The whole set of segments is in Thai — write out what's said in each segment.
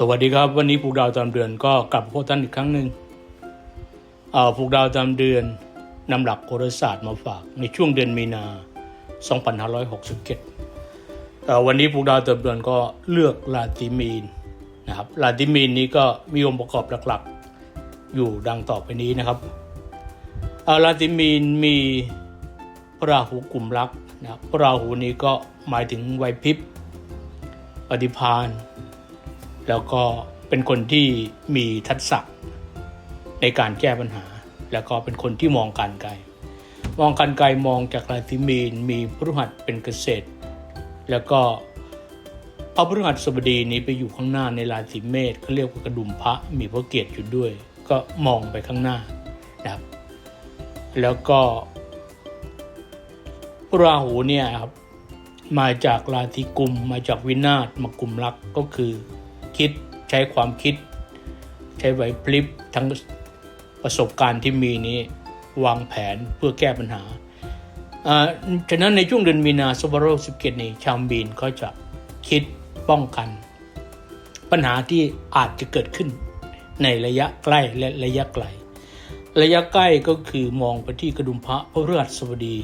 สวัสดีครับวันนี้ปลูกดาวตามเดือนก็กลับพบท่านอีกครั้งหนึ่งเอ่อปลูกดาวตามเดือนนำหลักโหราศาสตร์มาฝากในช่วงเดือนมีนา 2567 วันนี้ปลูกดาวตามเดือนก็เลือกลาติมีนนะครับลาติมีนนี้ก็มีองค์ประกอบหลักๆ อยู่ดังต่อไปนี้นะครับลาติมีนมีพระราหูกลุ่มรักนะรพระราหูนี้ก็หมายถึงไวยพริบปฏิพาน แล้วก็เป็นคนที่มีทักษะในการแก้ปัญหา แล้วก็เป็นคนที่มองการไกล มองการไกลมองจากราศีมีนมีพฤหัสเป็นเกษตร แล้วก็พระพฤหัสบดีนี้ไปอยู่ข้างหน้าในราศีเมษเขาเรียกว่ากระดุมพระมีพระเกียรติอยู่ด้วย ก็มองไปข้างหน้านะครับ แล้วก็พระราหูเนี่ยครับมาจากราศีกุมมาจากวินาศมากุมรักก็คือ คิดใช้ความคิด ใช้ไหวพลิบทั้งประสบการณ์ที่มีนี้วางแผนเพื่อแก้ปัญหาอ่าฉะนั้นในช่วงเดือนมีนาสบโรสิบเกตนี้ชาวบีนก็จะคิดป้องกัน ปัญหาที่อาจจะเกิดขึ้นในระยะใกล้และระยะไกล ระยะใกล้ก็คือมองไปที่กระดุมพระพระฤหัสบดี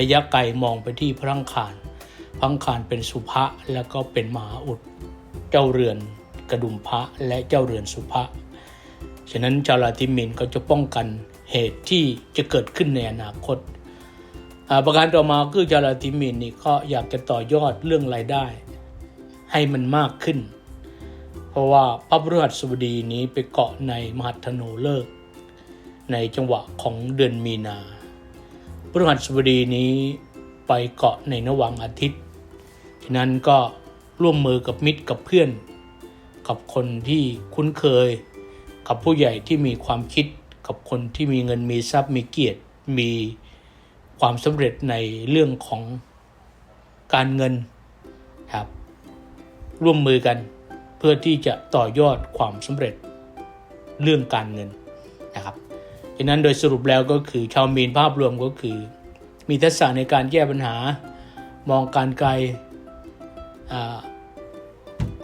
ระยะไกลมองไปที่พระังคารพระอังคารเป็นสุภะแล้วก็เป็นมหาอุด จ้าเรือนกระดุมพระและเจ้าเรือนสุภะฉะนั้นชาวราติมินก็จะป้องกันเหตุที่จะเกิดขึ้นในอนาคตอ่าประการต่อมาคือชาวราติมินนี่ก็อยากจะต่อยอดเรื่องรายได้ ให้มันมากขึ้น เพราะว่าพระพฤหัสบดีนี้ไปเกาะในมหัธนูเลิก ในจังหวะของเดือนมีนาพฤหัสบดีนี้ไปเกาะในนวังอาทิตย์ ฉะนั้นก็ ร่วมมือกับมิตรกับเพื่อน กับคนที่คุ้นเคย กับผู้ใหญ่ที่มีความคิดกับคนที่มีเงินมีทรัพย์มีเกียรติมีความสำเร็จในเรื่องของการเงินครับร่วมมือกันเพื่อที่จะต่อยอดความสำเร็จเรื่องการเงินนะครับฉะนั้นโดยสรุปแล้วก็คือชาวมีนภาพรวมก็คือ มีทักษะในการแก้ปัญหามองการไกล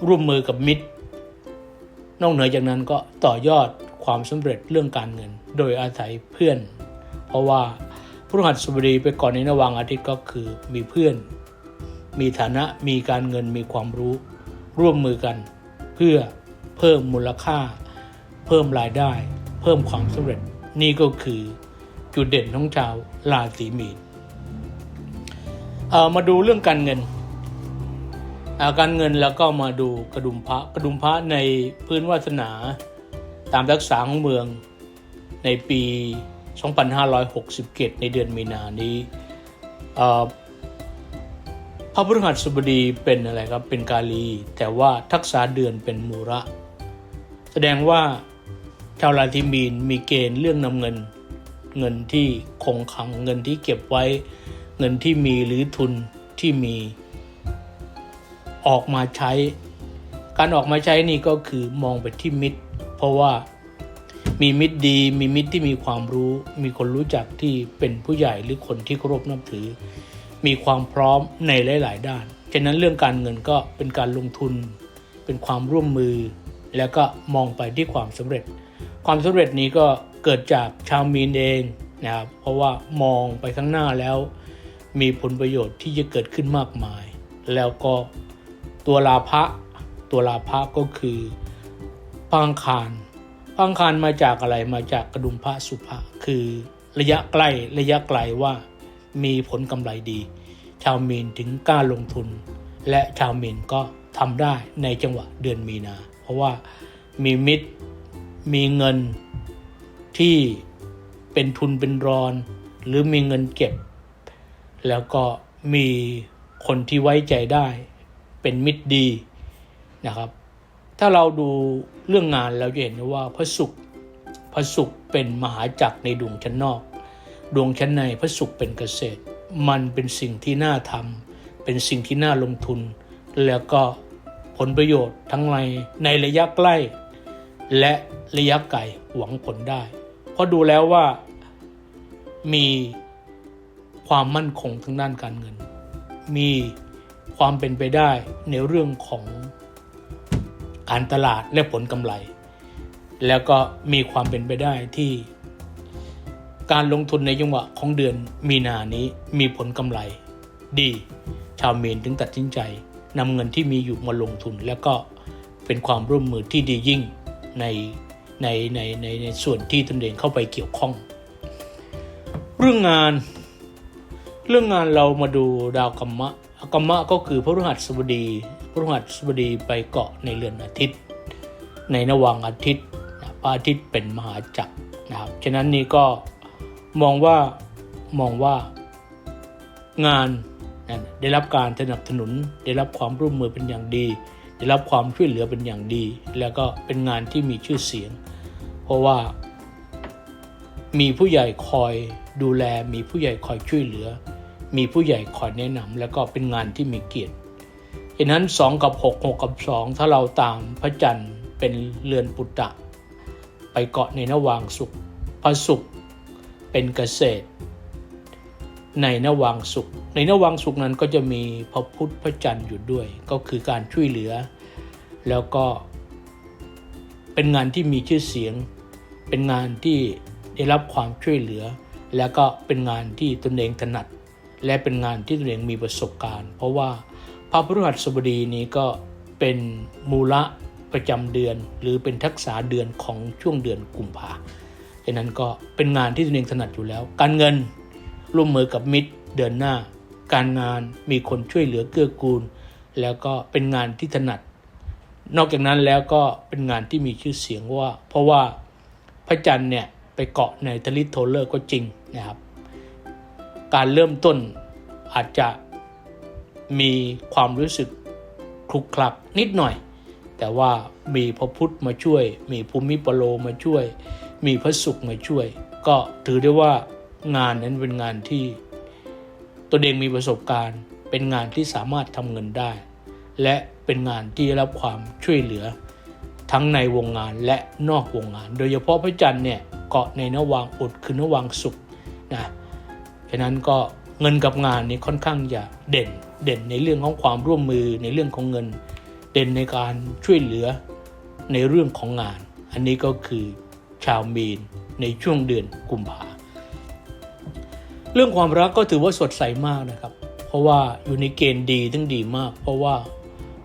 ร่วมมือกับมิตร นอกเหนือจากนั้นก็ต่อยอดความสำเร็จเรื่องการเงิน โดยอาศัยเพื่อน เพราะว่าพฤหัสบดีไปก่อนในนวังอาทิตย์ก็คือมีเพื่อน มีฐานะมีการเงินมีความรู้ ร่วมมือกัน เพื่อเพิ่มมูลค่า เพิ่มรายได้ เพิ่มความสำเร็จนี่ก็คือจุดเด่นของชาวราศีมีนมาดูเรื่องการเงิน การเงินแล้วก็มาดูกระดุมพระกระดุมพระในพื้นวาสนา ตามรักษาของเมืองในปี 2567 ในเดือนมีนานี้พระพฤหัสบดีเป็นอะไรครับเป็นกาลี แต่ว่าทักษะเดือนเป็นมูระ แสดงว่าชาวราศีมีนมีเกณฑ์เรื่องนำเงิน เงินที่คงคลังเงินที่เก็บไว้ เงินที่มีหรือทุนที่มี ออกมาใช้ การออกมาใช้นี่ก็คือมองไปที่มิตร เพราะว่ามีมิตรดี มีมิตรที่มีความรู้ มีคนรู้จักที่เป็นผู้ใหญ่หรือคนที่เคารพนับถือ มีความพร้อมในหลาย ๆ ด้าน ฉะนั้นเรื่องการเงินก็เป็นการลงทุน เป็นความร่วมมือ แล้วก็มองไปที่ความสำเร็จ ความสำเร็จนี้ก็เกิดจากชาวมีนเองนะครับ เพราะว่ามองไปข้างหน้าแล้ว มีผลประโยชน์ที่จะเกิดขึ้นมากมาย แล้วก็ ตัวลาภะตัวลาภะก็คือพังคารพังคารมาจากอะไรมาจากกระดุมพระสุภะคือระยะใกล้ระยะไกลว่ามีผลกำไรดี ชาวมีนถึงกล้าลงทุน และชาวมีนก็ทำได้ในจังหวะเดือนมีนา เพราะว่ามีมิตรมีเงินที่เป็นทุนเป็นรอน หรือมีเงินเก็บ แล้วก็มีคนที่ไว้ใจได้ เป็นมิตรดีนะครับ ถ้าเราดูเรื่องงานเราจะเห็นว่าพระศุกร์พระศุกร์เป็นมหาจักรในดวงชั้นนอก ดวงชั้นในพระศุกร์เป็นเกษตร มันเป็นสิ่งที่น่าทำเป็นสิ่งที่น่าลงทุน แล้วก็ผลประโยชน์ทั้งในในระยะใกล้ และระยะไกลหวังผลได้ เพราะดูแล้วว่ามีความมั่นคงทางด้านการเงิน มี ความเป็นไปได้ในเรื่องของการตลาดและผลกำไร แล้วก็มีความเป็นไปได้ที่ การลงทุนในจังหวะของเดือนมีนานี้มีผลกำไร ดี ชาวเมนถึงตัดสินใจนำเงินที่มีอยู่มาลงทุน แล้วก็เป็นความร่วมมือที่ดียิ่งในในในในในส่วนที่ตนเองเข้าไปเกี่ยวข้อง เรื่องงาน เรื่องงานเรามาดูดาวกัมมะ กัมมะก็คือพระฤหัสบดีพระฤหัสบดีไปเกาะในเรือนอาทิตย์ ในนวังอาทิตย์นะพระอาทิตย์เป็นมหาจักรนะครับฉะนั้นนี่ก็มองว่ามองว่างานนะได้รับการสนับสนุน ได้รับความร่วมมือเป็นอย่างดี ได้รับความช่วยเหลือเป็นอย่างดี แล้วก็เป็นงานที่มีชื่อเสียง เพราะว่ามีผู้ใหญ่คอยดูแลมีผู้ใหญ่คอยช่วยเหลือ มีผู้ใหญ่คอยแนะนำแล้วก็เป็นงานที่มีเกียรติฉะนั้น2กับ6 6กับ2 ถ้าเราตามพระจันทร์เป็นเรือนปุตตะ ไปเกาะในนวางสุขพระสุขเป็นเกษตร ในนวางสุข ในนวางสุขนั้นก็จะมีพระพุทธพระจันทร์อยู่ด้วย ก็คือการช่วยเหลือ แล้วก็เป็นงานที่มีชื่อเสียง เป็นงานที่ได้รับความช่วยเหลือ แล้วก็เป็นงานที่ตนเองถนัด และเป็นงานที่ตนเองมีประสบการณ์ เพราะว่าพระพฤหัสบดีนี้ก็เป็นมูละประจำเดือน หรือเป็นทักษะเดือนของช่วงเดือนกุมภาดังนั้นก็เป็นงานที่ตนเองถนัดอยู่แล้ว การเงินร่วมมือกับมิตรเดือนหน้า การงานมีคนช่วยเหลือเกื้อกูล แล้วก็เป็นงานที่ถนัด นอกจากนั้นแล้วก็เป็นงานที่มีชื่อเสียงว่า เพราะว่าพระจันทร์เนี่ยไปเกาะในทลิตโทเลอร์ก็จริงนะครับ การเริ่มต้นอาจจะมีความรู้สึกคลุกคลักนิดหน่อย แต่ว่ามีพระพุทธมาช่วย มีภูมิปโลมาช่วย มีพระศุกร์มาช่วย ก็ถือได้ว่างานนั้นเป็นงานที่ตัวเองมีประสบการณ์ เป็นงานที่สามารถทำเงินได้ และเป็นงานที่ได้รับความช่วยเหลือ ทั้งในวงงานและนอกวงงาน โดยเฉพาะพระจันทร์เนี่ยเกาะในนวางอุดคือนวางสุขนะ ฉะนั้นก็เงินกับงานนี้ค่อนข้างจะเด่นเด่นในเรื่องของความร่วมมือในเรื่องของเงิน เด่นในการช่วยเหลือในเรื่องของงาน อันนี้ก็คือชาวมีนในช่วงเดือนกุมภาเรื่องความรักก็ถือว่าสดใสมากนะครับ เพราะว่าอยู่ในเกณฑ์ดีทั้งดีมาก เพราะว่า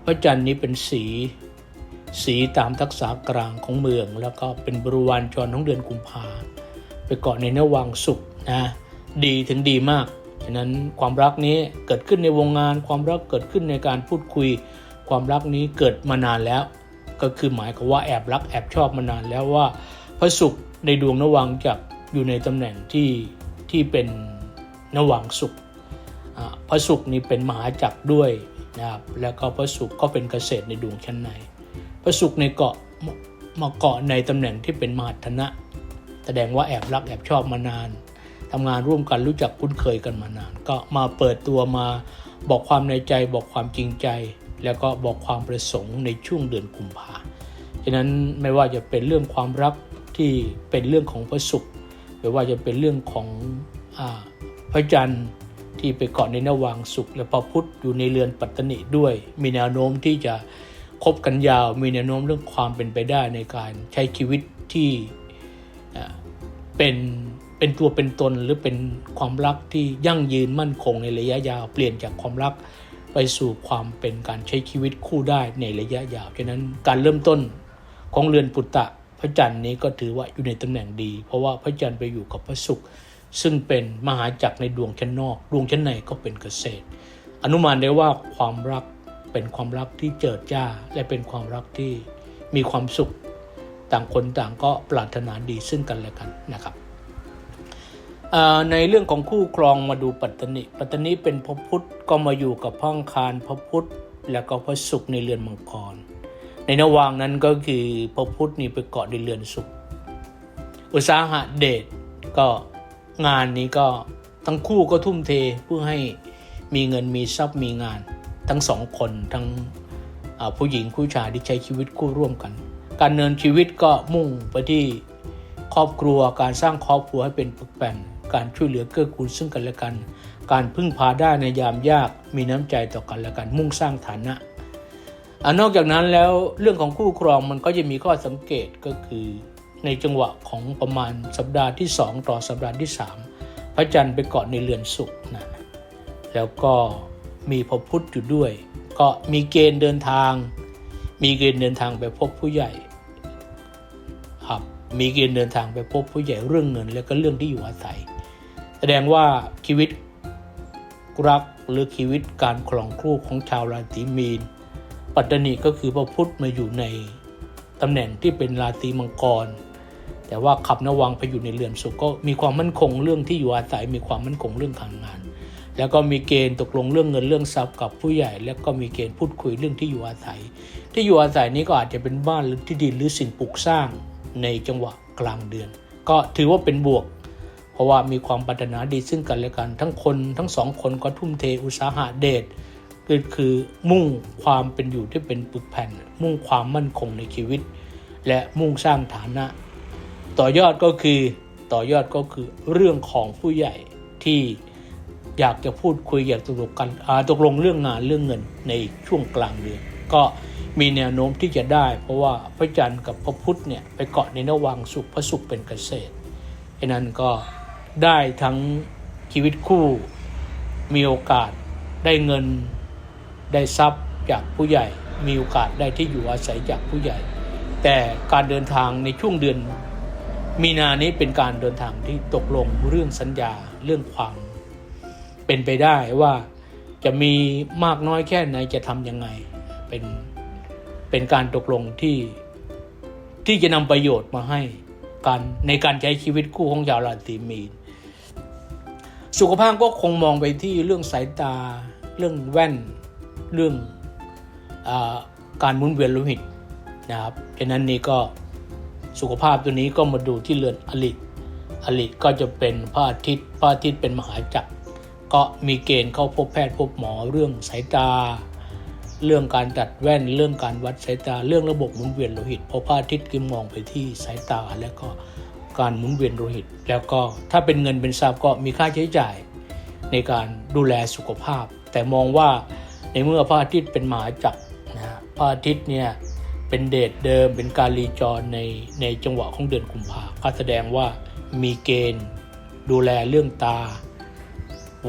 พระจันทร์นี้เป็นสี สีตามทักษะกลางของเมือง แล้วก็เป็นบริวารจรของเดือนกุมภาไปเกาะในนวังสุขนะ ดีถึงดีมาก ฉะนั้นความรักนี้เกิดขึ้นในวงงาน ความรักเกิดขึ้นในการพูดคุย ความรักนี้เกิดมานานแล้ว ก็คือหมายความว่าแอบรักแอบชอบมานานแล้วว่า พระศุกร์ในดวงนวังจักอยู่ในตำแหน่งที่ที่เป็นนวังสุขพระศุกร์นี้เป็นมหาจักรด้วยนะครับแล้วก็พระศุกร์ก็เป็นเกษตรในดวงชั้นในพระศุกร์ในเกาะมาเกาะในตำแหน่งที่เป็นมหัฒนะ แสดงว่าแอบรักแอบชอบมานาน ทำงานร่วมกันรู้จักคุ้นเคยกันมานาน ก็มาเปิดตัวมาบอกความในใจบอกความจริงใจ แล้วก็บอกความประสงค์ในช่วงเดือนกุมภาฉะนั้นไม่ว่าจะเป็นเรื่องความรักที่เป็นเรื่องของพระศุกร์ไม่ว่าจะเป็นเรื่องของอพระจันทร์ที่ไปเกาะในนวางสุข และพระพุธอยู่ในเรือนปัตตนิด้วย มีแนวโน้มที่จะคบกันยาว มีแนวโน้มเรื่องความเป็นไปได้ในการใช้ชีวิตที่เป็น เป็นตัวเป็นตนหรือเป็นความรักที่ยั่งยืนมั่นคงในระยะยาว เปลี่ยนจากความรักไปสู่ความเป็นการใช้ชีวิตคู่ได้ในระยะยาวฉะนั้นการเริ่มต้นของเรือนปุตตะพระจันทร์นี้ก็ถือว่าอยู่ในตำแหน่งดี เพราะว่าพระจันทร์ไปอยู่กับพระศุกร์ซึ่งเป็นมหาจักรในดวงชั้นนอก ดวงชั้นในก็เป็นเกษตร อนุมานได้ว่าความรักเป็นความรักที่เจิดจ้า และเป็นความรักที่มีความสุข ต่างคนต่างก็ปรารถนาดีซึ่งกันและกันนะครับ ในเรื่องของคู่ครองมาดูปัตตนิปัตตนิเป็นพระพุธก็มาอยู่กับพ่องคารพระพุธแล้วก็พระศุกร์ในเรือนมังกร ในนวางนั้นก็คือพระพุธนี่ไปเกาะในเรือนศุกร์อุตสาหะเดชก็งานนี้ก็ทั้งคู่ก็ทุ่มเทเพื่อให้มีเงินมีทรัพย์มีงาน ทั้งสองคนทั้งผู้หญิงผู้ชายที่ใช้ชีวิตคู่ร่วมกัน การเนินชีวิตก็มุ่งไปที่ครอบครัวการสร้างครอบครัวให้เป็นปึกแผ่น การช่วยเหลือเกื้อกูลซึ่งกันและกัน การพึ่งพาได้ในยามยากมีน้ำใจต่อกันและกันมุ่งสร้างฐานะอ่านอกจากนั้นแล้วเรื่องของคู่ครองมันก็จะมีข้อสังเกตก็คือในจังหวะของประมาณสัปดาห์ที่ 2 ต่อสัปดาห์ที่ 3 พระจันทร์ไปเกาะในเรือนศุกร์นะแล้วก็มีพระพุธอยู่ด้วย ก็มีเกณฑ์เดินทาง มีเกณฑ์เดินทางไปพบผู้ใหญ่ครับมีเกณฑ์เดินทางไปพบผู้ใหญ่เรื่องเงิน แล้วก็เรื่องที่อยู่อาศัย แสดงว่าชีวิตรักหรือชีวิตการครองคู่ของชาวราศีมีน ปัตตานีก็คือพระพุทธมาอยู่ในตำแหน่งที่เป็นราศีมังกร แต่ว่าขับนวังไปอยู่ในเรือนสุขก็มีความมั่นคงเรื่องที่อยู่อาศัยมีความมั่นคงเรื่องการงาน แล้วก็มีเกณฑ์ตกลงเรื่องเงินเรื่องทรัพย์กับผู้ใหญ่ แล้วก็มีเกณฑ์พูดคุยเรื่องที่อยู่อาศัย ที่อยู่อาศัยนี้ก็อาจจะเป็นบ้านหรือที่ดินหรือสิ่งปลูกสร้างในจังหวะกลางเดือน ก็ถือว่าเป็นบวก เพราะว่ามีความปรารถนาดีซึ่งกันและกัน ทั้งคนทั้งสองคนก็ทุ่มเทอุตสาหะเดชก็คือมุ่งความเป็นอยู่ที่เป็นปึกแผ่น มุ่งความมั่นคงในชีวิต และมุ่งสร้างฐานะ ต่อยอดก็คือต่อยอดก็คือเรื่องของผู้ใหญ่ที่อยากจะพูดคุยอยากตกลงกันอ่าตกลงเรื่องงานเรื่องเงินในช่วงกลางเดือนก็มีแนวโน้มที่จะได้ เพราะว่าพระจันทร์กับพระพุธเนี่ยไปเกาะในนวังสุขพระสุขเป็นเกษตรฉะนั้นก็ ได้ทั้งชีวิตคู่ มีโอกาสได้เงินได้ทรัพย์จากผู้ใหญ่ มีโอกาสได้ที่อยู่อาศัยจากผู้ใหญ่ แต่การเดินทางในช่วงเดือน มีนานี้เป็นการเดินทางที่ตกลงเรื่องสัญญาเรื่องความ เป็นไปได้ว่าจะมีมากน้อยแค่ไหนจะทำยังไง เป็นเป็นการตกลงที่ที่จะนำประโยชน์มาให้การในการใช้ชีวิตคู่ของชาวราศีมีน สุขภาพก็คงมองไปที่เรื่องสายตา เรื่องแว่น เรื่องอการหมุนเวียนโลหิตนะครับฉะนั้นนี่ก็สุขภาพตัวนี้ก็มาดูที่เรือนอลิอลิก็จะเป็นพระอาทิตย์พระอาทิตย์เป็นมหาจักร ก็มีเกณฑ์เข้าพบแพทย์พบหมอเรื่องสายตา เรื่องการตัดแว่น เรื่องการวัดสายตา เรื่องระบบหมุนเวียนโลหิต เพราะพระอาทิตย์กิมมองไปที่สายตาแล้วก็ การหมุนเวียนโลหิต แล้วก็ถ้าเป็นเงินเป็นทรัพย์ก็มีค่าใช้จ่ายในการดูแลสุขภาพ แต่มองว่าในเมื่อพระอาทิตย์เป็นมหาจักรนะฮะพระอาทิตย์เนี่ยเป็นเดชเดิมเป็นการรีจรในในจังหวะของเดือนกุมภาก็แสดงว่ามีเกณฑ์ ดูแลเรื่องตา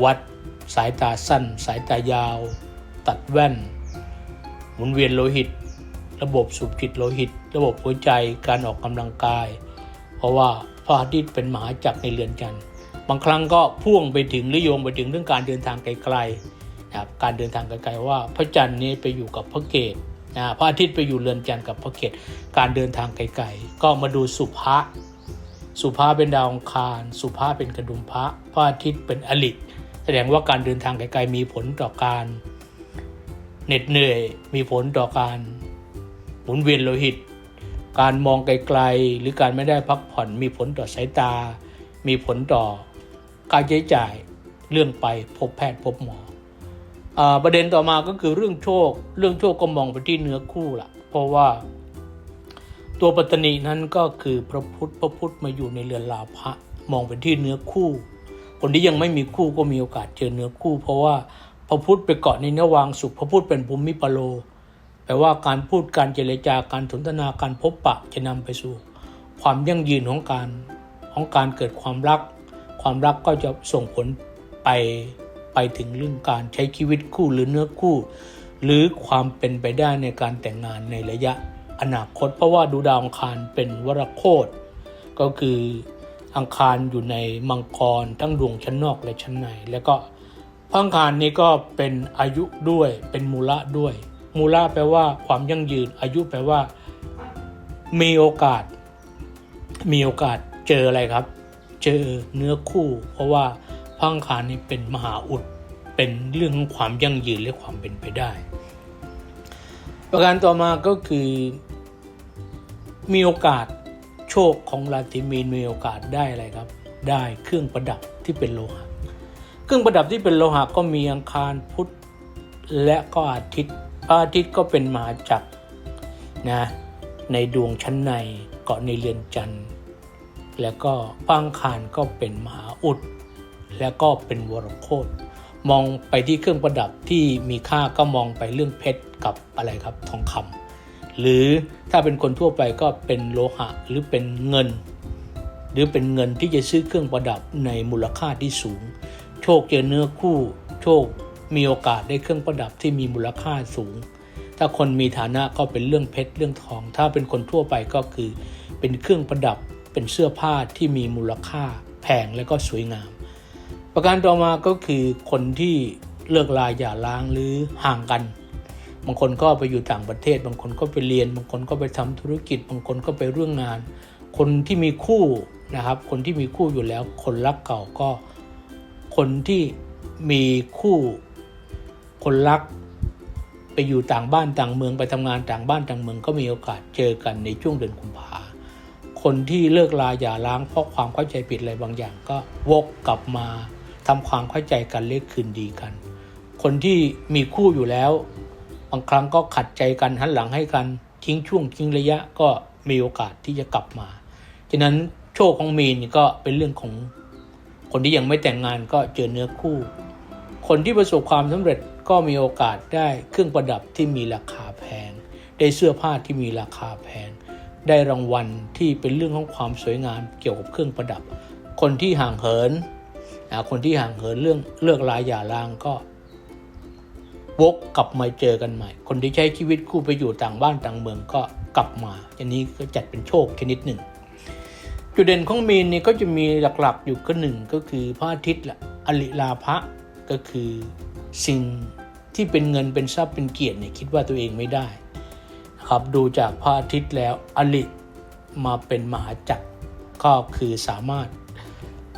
วัด สายตาสั้น สายตายาว ตัดแว่น หมุนเวียนโลหิต ระบบสูบฉีดโลหิต ระบบหัวใจการออกกำลังกาย เพราะว่าพระอาทิตย์เป็นมหาจักรในเรือนจันทร์บางครั้งก็พ่วงไปถึงหรือโยงไปถึงเรื่องการเดินทางไกลๆนะครับการเดินทางไกลๆว่าพระจันทร์นี้ไปอยู่กับพระเกตนะพระอาทิตย์ไปอยู่เรือนจันทร์กับพระเกตการเดินทางไกลๆก็มาดูสุภะสุภะเป็นดาวองคาร สุภะเป็นกระดุมพระพระอาทิตย์เป็นอลิแสดงว่าการเดินทางไกลๆมีผลต่อการเหน็ดเหนื่อย มีผลต่อการหมุนเวียนโลหิต การมองไกลๆ หรือการไม่ได้พักผ่อนมีผลต่อสายตา มีผลต่อการใช้จ่ายเรื่องไปพบแพทย์พบหมออประเด็นต่อมาก็คือเรื่องโชค เรื่องโชคก็มองไปที่เนื้อคู่ละเพราะว่า ตัวปัตตนีนั้นก็คือพระพุทธพระพุทธมาอยู่ในเรือนลาภะมองไปที่เนื้อคู่ คนที่ยังไม่มีคู่ก็มีโอกาสเจอเนื้อคู่ เพราะว่าพระพุทธไปเกาะในเนื้อวางสุขพระพุทธเป็นภูมิปโล แปลว่าการพูดการเจรจาการสนทนาการพบปะจะนำไปสู่ ความยั่งยืนของการของการเกิดความรัก ความรักก็จะส่งผลไปไปถึงเรื่องการใช้ชีวิตคู่หรือเนื้อคู่ หรือความเป็นไปได้ในการแต่งงานในระยะอนาคต เพราะว่าดูดาวอังคารเป็นวรโคตก็คืออังคารอยู่ในมังกรทั้งดวงชั้นนอกและชั้นใน แล้วก็พระอังคารนี้ก็เป็นอายุด้วยเป็นมูละด้วย มูละแปลว่าความยั่งยืน อายุแปลว่า มีโอกาส มีโอกาสเจออะไรครับ เจอเนื้อคู่ เพราะว่าพังคารนี่เป็นมหาอุด เป็นเรื่องของความยั่งยืนและความเป็นไปได้ ประการต่อมาก็คือ มีโอกาสโชคของราศีมีนมีโอกาสได้อะไรครับ ได้เครื่องประดับที่เป็นโลหะ เครื่องประดับที่เป็นโลหะก็มีอังคารพุธและก็อาทิตย์ พระอาทิตย์ก็เป็นมหาจักรนะในดวงชั้นในเกาะในเรือนจันทร์แล้วก็พังคารก็เป็นมหาอุด แล้วก็เป็นวรโคตมองไปที่เครื่องประดับที่มีค่าก็มองไปเรื่องเพชรกับอะไรครับทองคำหรือถ้าเป็นคนทั่วไปก็เป็นโลหะหรือเป็นเงิน หรือเป็นเงินที่จะซื้อเครื่องประดับในมูลค่าที่สูง โชคเจอเนื้อคู่ โชค มีโอกาสได้เครื่องประดับที่มีมูลค่าสูง ถ้าคนมีฐานะก็เป็นเรื่องเพชรเรื่องทอง ถ้าเป็นคนทั่วไปก็คือ เป็นเครื่องประดับ เป็นเสื้อผ้าที่มีมูลค่าแพงและก็สวยงาม ประการต่อมาก็คือคนที่เลิกลาอย่าร้างหรือห่างกัน บางคนก็ไปอยู่ต่างประเทศ บางคนก็ไปเรียน บางคนก็ไปทำธุรกิจ บางคนก็ไปเรื่องงาน คนที่มีคู่นะครับ คนที่มีคู่อยู่แล้ว คนรักเก่าก็ คนที่มีคู่ คนรักไปอยู่ต่างบ้านต่างเมืองไปทำงานต่างบ้านต่างเมืองก็มีโอกาสเจอกันในช่วงเดือนกุมภาคนที่เลิกลาอย่าร้างเพราะความเข้าใจผิดอะไรบางอย่างก็วกกลับมาทำความเข้าใจกันเรียกคืนดีกัน คนที่มีคู่อยู่แล้ว บางครั้งก็ขัดใจกันหันหลังให้กันทิ้งช่วงทิ้งระยะก็มีโอกาสที่จะกลับมาฉะนั้นโชคของมีนก็เป็นเรื่องของคนที่ยังไม่แต่งงานก็เจอเนื้อคู่ คนที่ประสบความสำเร็จ ก็มีโอกาสได้เครื่องประดับที่มีราคาแพง ได้เสื้อผ้าที่มีราคาแพง ได้รางวัลที่เป็นเรื่องของความสวยงามเกี่ยวกับเครื่องประดับ คนที่ห่างเหินนะคนที่ห่างเหินเรื่องเลิกลาหย่าร้างก็วกกลับมาเจอกันใหม่ คนที่ใช้ชีวิตคู่ไปอยู่ต่างบ้านต่างเมืองก็กลับมาอันนี้ก็จัดเป็นโชคชนิดหนึ่ง จุดเด่นของมีนนี่ก็จะมีหลักๆอยู่ก็หนึ่งก็คือพระอาทิตย์ละอลิลาภะก็คือสิ่ง ที่เป็นเงินเป็นทรัพย์เป็นเกียรติเนี่ยคิดว่าตัวเองไม่ได้นะครับดูจากพระอาทิตย์แล้วอลิมาเป็นมหาจักรก็คือสามารถ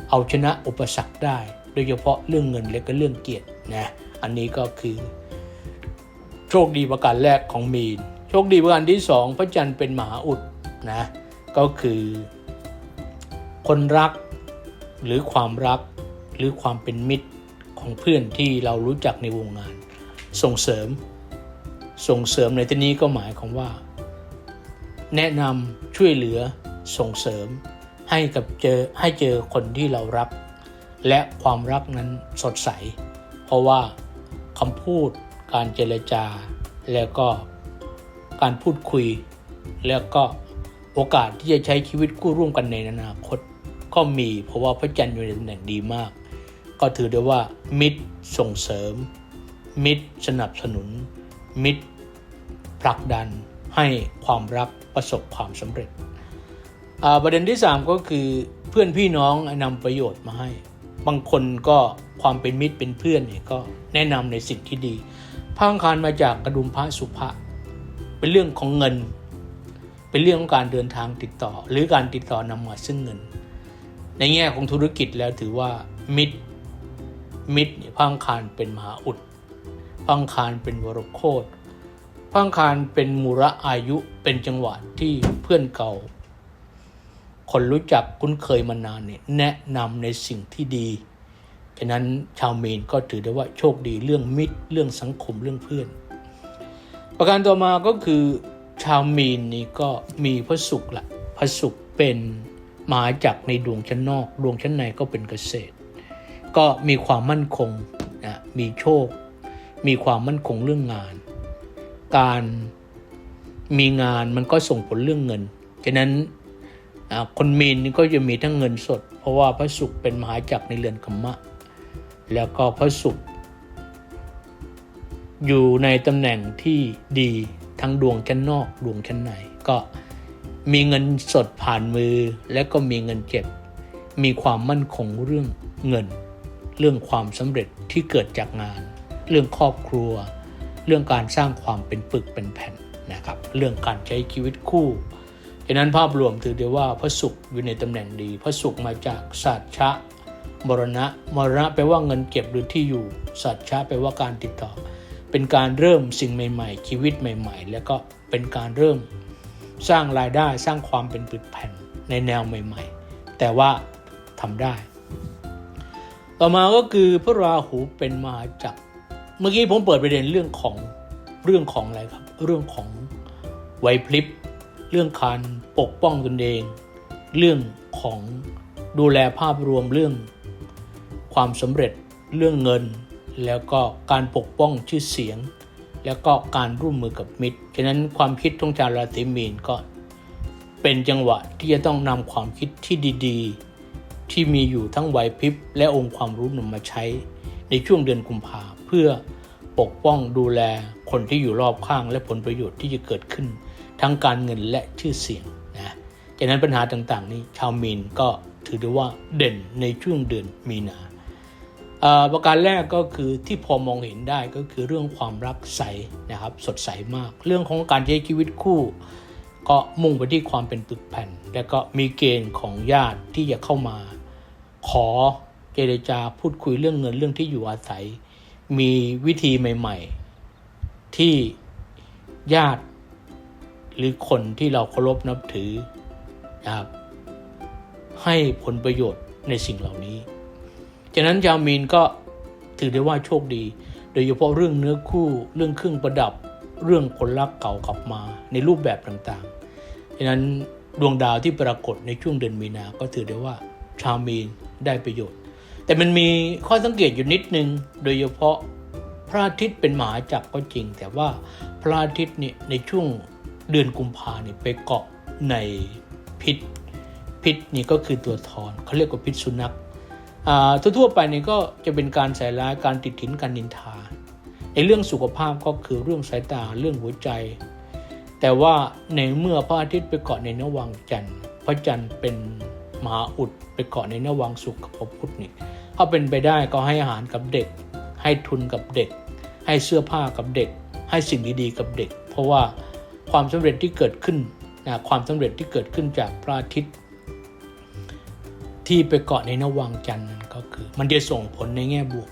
เอาชนะอุปสรรคได้ โดยเฉพาะเรื่องเงินและก็เรื่องเกียรตินะอันนี้ก็คือ โชคดีประการแรกของมีน โชคดีประการที่สองพระจันทร์เป็นมหาอุดนะก็คือ คนรักหรือความรักหรือความเป็นมิตรของเพื่อนที่เรารู้จักในวงงาน ส่งเสริม ส่งเสริมในที่นี้ก็หมายความว่า แนะนำช่วยเหลือส่งเสริม ให้กับเจอให้เจอคนที่เรารัก และความรักนั้นสดใส เพราะว่าคำพูดการเจรจา แล้วก็การพูดคุย แล้วก็โอกาสที่จะใช้ชีวิตคู่ร่วมกันในอนาคต ก็มีเพราะว่าพระจันทร์อยู่ในตำแหน่งดีมาก ก็ถือได้ว่ามิตรส่งเสริม มิตรสนับสนุน มิตรผลักดันให้ความรักประสบความสำเร็จ ประเด็นที่ 3 ก็คือเพื่อนพี่น้องนำประโยชน์มาให้ บางคนก็ความเป็นมิตรเป็นเพื่อนเนี่ยก็แนะนำในสิ่งที่ดีพังคารมาจากกระดุมพระสุภะเป็นเรื่องของเงิน เป็นเรื่องของการเดินทางติดต่อ หรือการติดต่อนำมาซึ่งเงิน ในแง่ของธุรกิจแล้วถือว่ามิตรมิตรเนี่ยพระอังคารเป็นมหาอุด พังคารเป็นวรโคตพังคารเป็นมูระอายุเป็นจังหวะที่เพื่อนเก่า คนรู้จักคุ้นเคยมานานเนี่ยแนะนำในสิ่งที่ดีฉะนั้นชาวเมนก็ถือได้ว่าโชคดีเรื่องมิตร เรื่องสังคมเรื่องเพื่อน ประการต่อมาก็คือชาวมีนนี่ก็มีพระศุกร์ละพระศุกร์เป็นมาจักในดวงชั้นนอก ดวงชั้นในก็เป็นเกษตร ก็มีความมั่นคงนะมีโชค มีความมั่นคงเรื่องงาน การมีงานมันก็ส่งผลเรื่องเงินฉะนั้นคนมีนก็จะมีทั้งเงินสด เพราะว่าพระศุกร์เป็นมหาจักรในเรือนกัมมะ แล้วก็พระศุกร์อยู่ในตำแหน่งที่ดีทั้งดวงชั้นนอกดวงชั้นในก็มีเงินสดผ่านมือและก็มีเงินเก็บ มีความมั่นคงเรื่องเงิน เรื่องความสำเร็จที่เกิดจากงาน เรื่องครอบครัว เรื่องการสร้างความเป็นปึกเป็นแผ่นนะครับ เรื่องการใช้ชีวิตคู่ฉะนั้นภาพรวมถือได้ว่าพระศุกร์อยู่ในตำแหน่งดี พระศุกร์มาจากสตร์ชะมรณะมรณะแปลว่าเงินเก็บหรือที่อยู่สัจฉะแปลว่าการติดต่อ เป็นการเริ่มสิ่งใหม่ ๆ ชีวิตใหม่ ๆ แล้วก็เป็นการเริ่มสร้างรายได้สร้างความเป็นปึกแผ่นในแนวใหม่ ๆ แต่ว่าทำได้ ต่อมาก็คือพระราหูเป็นมหาจักร เมื่อกี้ผมเปิดประเด็นเรื่องของเรื่องของอะไรครับ เรื่องของไหวพลิบ เรื่องการปกป้องตนเอง เรื่องของดูแลภาพรวมเรื่องความสำเร็จเรื่องเงิน แล้วก็การปกป้องชื่อเสียง แล้วก็การร่วมมือกับมิตรฉะนั้นความคิดของชาวราศีมีนก็เป็นจังหวะที่จะต้องนำความคิดที่ดีๆ ที่มีอยู่ทั้งไหวพริบและองค์ความรู้นำมาใช้ในช่วงเดือนกุมภาเพื่อปกป้องดูแลคนที่อยู่รอบข้างและผลประโยชน์ที่จะเกิดขึ้น ทั้งการเงินและชื่อเสียงนะจากนั้นปัญหาต่างๆ นี้ชาวมีนก็ถือได้ว่าเด่นในช่วงเดือนมีนาประการแรกก็คือที่พอมองเห็นได้ก็คือเรื่องความรักใสนะครับสดใสมาก เรื่องของการใช้ชีวิตคู่ ก็มุ่งไปที่ความเป็นปึกแผ่น และก็มีเกณฑ์ของญาติที่จะเข้ามา ขอเจรจาพูดคุยเรื่องเงินเรื่องที่อยู่อาศัย มีวิธีใหม่ ๆ ที่ญาติหรือคนที่เราเคารพนับถือนะครับให้ผลประโยชน์ในสิ่งเหล่านี้จากนั้นยามีนก็ถือได้ว่าโชคดี โดยเฉพาะเรื่องเนื้อคู่เรื่องเครื่องประดับเรื่องคนรักเก่ากลับมาในรูปแบบต่างๆ ฉะนั้นดวงดาวที่ปรากฏในช่วงเดือนมีนา ก็ถือได้ว่าชาวมีนได้ประโยชน์ แต่มันมีข้อสังเกตอยู่นิดนึง โดยเฉพาะพระอาทิตย์เป็นหมาจักรก็จริง แต่ว่าพระอาทิตย์เนี่ยในช่วงเดือนกุมภาเนี่ยไปเกาะในพิษพิษนี่ก็คือตัวทอนเขาเรียกว่าพิษสุนัขอ่าทั่วๆไปนี่ก็จะเป็นการใส่ร้ายการติดถินการนินทาในเรื่องสุขภาพก็คือเรื่องสายตาเรื่องหัวใจ แต่ว่าในเมื่อพระอาทิตย์ไปเกาะในนวังจันทร์พระจันทร์เป็น มหาอุดไปเกาะในนวังสุขกับพระพุทธนี่ถ้าเป็นไปได้ก็ให้อาหารกับเด็ก ให้ทุนกับเด็ก ให้เสื้อผ้ากับเด็ก ให้สิ่งดีๆกับเด็ก เพราะว่าความสำเร็จที่เกิดขึ้นนะความสำเร็จที่เกิดขึ้นจากพระอาทิตย์ ที่ไปเกาะในนวังจันทร์นั้นก็คือ มันจะส่งผลในแง่บวก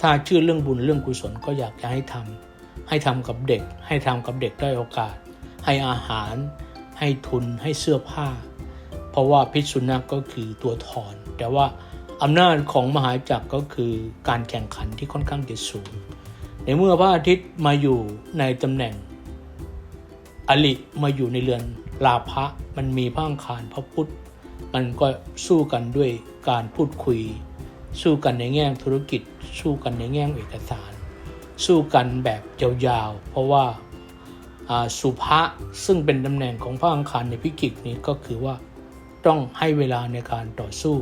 ถ้าเชื่อเรื่องบุญเรื่องกุศลก็อยากจะให้ทำให้ทำกับเด็ก ให้ทำกับเด็กได้โอกาส ให้อาหาร ให้ทุน ให้เสื้อผ้า เพราะว่าพิษสุนัขก็คือตัวถอน แต่ว่าอำนาจของมหาจักรก็คือการแข่งขันที่ค่อนข้างจะสูง ในเมื่อพระอาทิตย์มาอยู่ในตำแหน่ง อลิมาอยู่ในเรือนลาภะมันมีพระอังคารพระพุธมันก็สู้กันด้วยการพูดคุย สู้กันในแง่ธุรกิจ สู้กันในแง่เอกสาร สู้กันแบบยาวๆ เพราะว่าอ่าสุภะซึ่งเป็นตำแหน่งของพระอังคารในพิกิกนี้ก็คือว่า ต้องให้เวลาในการต่อสู้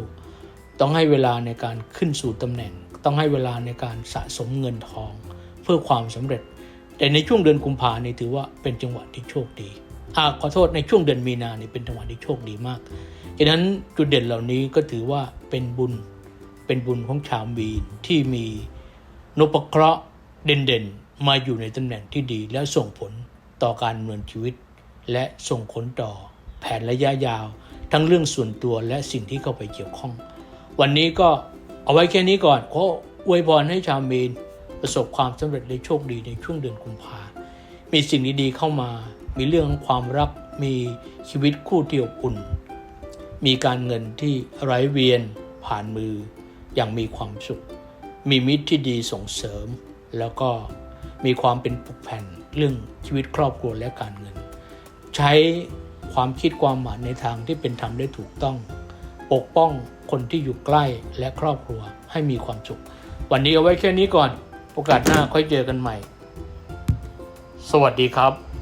ต้องให้เวลาในการขึ้นสู่ตำแหน่ง ต้องให้เวลาในการสะสมเงินทอง เพื่อความสำเร็จ แต่ในช่วงเดือนกุมภาเนี่ยถือว่าเป็นจังหวะที่โชคดีอาขอโทษในช่วงเดือนมีนาเนี่ยเป็นจังหวะที่โชคดีมากฉะนั้นจุดเด่นเหล่านี้ก็ถือว่าเป็นบุญเป็นบุญของชาวมีนที่มีนพเคราะห์เด่นๆ มาอยู่ในตำแหน่งที่ดี และส่งผลต่อการดำเนินชีวิต และส่งผลต่อแผนระยะยาว ทั้งเรื่องส่วนตัวและสิ่งที่เข้าไปเกี่ยวข้อง วันนี้ก็เอาไว้แค่นี้ก่อนขออวยพรให้ชาวเมีนประสบความสำเร็จและโชคดีในช่วงเดือนกุมภามีสิ่งดีๆเข้ามา มีเรื่องของความรัก มีชีวิตคู่ที่อบอุ่น มีการเงินที่ไหลเวียนผ่านมือ อย่างมีความสุข มีมิตรที่ดีส่งเสริม แล้วก็มีความเป็นปกแผ่นเรื่องชีวิตครอบครัวและการเงิน ใช้ ความคิดความหมายในทางที่เป็นธรรมได้ถูกต้อง ปกป้องคนที่อยู่ใกล้และครอบครัวให้มีความสุข วันนี้เอาไว้แค่นี้ก่อน โอกาสหน้าค่อยเจอกันใหม่ สวัสดีครับ